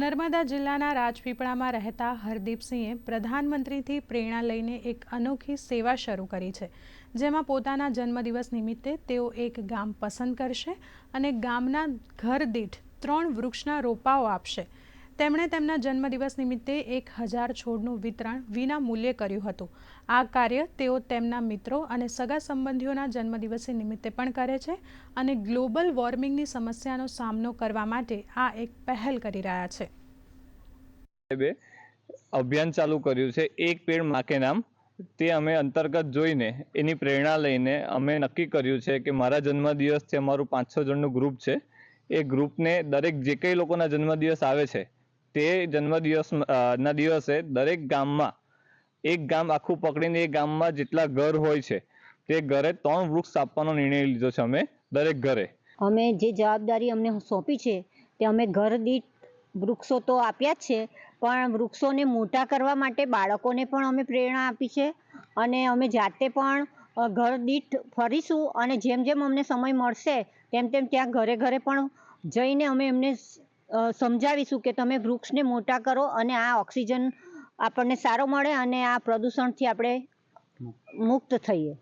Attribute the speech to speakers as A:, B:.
A: નર્મદા જિલ્લાના રાજપીપળામાં રહેતા હરદીપસિંહે પ્રધાનમંત્રીથી પ્રેરણા લઈને એક અનોખી સેવા શરૂ કરી છે, જેમાં પોતાના જન્મદિવસ નિમિત્તે તેઓ એક ગામ પસંદ કરશે અને ગામના ઘર દીઠ ત્રણ વૃક્ષના રોપાઓ આપશે. તેમણે તેમના જન્મદિવસ નિમિત્તે એક હજાર છોડનું વિતરણ વિના મૂલ્યે કર્યું હતું. આ કાર્ય તેઓ તેમના મિત્રો અને સગા સંબંધીઓના જન્મદિવસે નિમિત્તે પણ કરે છે અને ગ્લોબલ વોર્મિંગની સમસ્યાનો સામનો કરવા માટે આ એક પહેલ કરી રહ્યા છે.
B: અભિયાન ચાલુ કર્યું છે. એક પેડ માકે નામ. તે અમે અંતર્ગત જોઈને, એની પ્રેરણા લઈને અમે નક્કી કર્યું છે કે મારા જન્મદિવસ છે અમારું પાંચસો જણનું ગ્રુપ છે. એ ગ્રુપને દરેક જે કંઈ લોકોના જન્મદિવસ આવે છે તે જન્મદિવસ ના દિવસે દરેક ગામમાં, એક ગામ આખું પકડીને એ ગામમાં જેટલા ઘર હોય છે, તે ઘરે ત્રણ વૃક્ષ આપવાનો નિર્ણય લીધો છે અમે, દરેક ઘરે.
C: અમે જે જવાબદારી અમને સોંપી છે, તે અમે ઘર દીઠ વૃક્ષો તો આપ્યા જ છે, પણ વૃક્ષોને મોટા કરવા માટે બાળકોને પણ અમે પ્રેરણા આપી છે, અને અમે જાતે પણ ઘર દીઠ ફરીશું, અને જેમ જેમ અમને સમય મળશે, તેમ તેમ ત્યાં ઘરે ઘરે પણ જઈને અમે એમને સમજાવીશું કે તમે વૃક્ષને મોટા કરો અને આ ઓક્સિજન આપણને સારો મળે અને આ પ્રદૂષણથી આપણે મુક્ત થઈએ.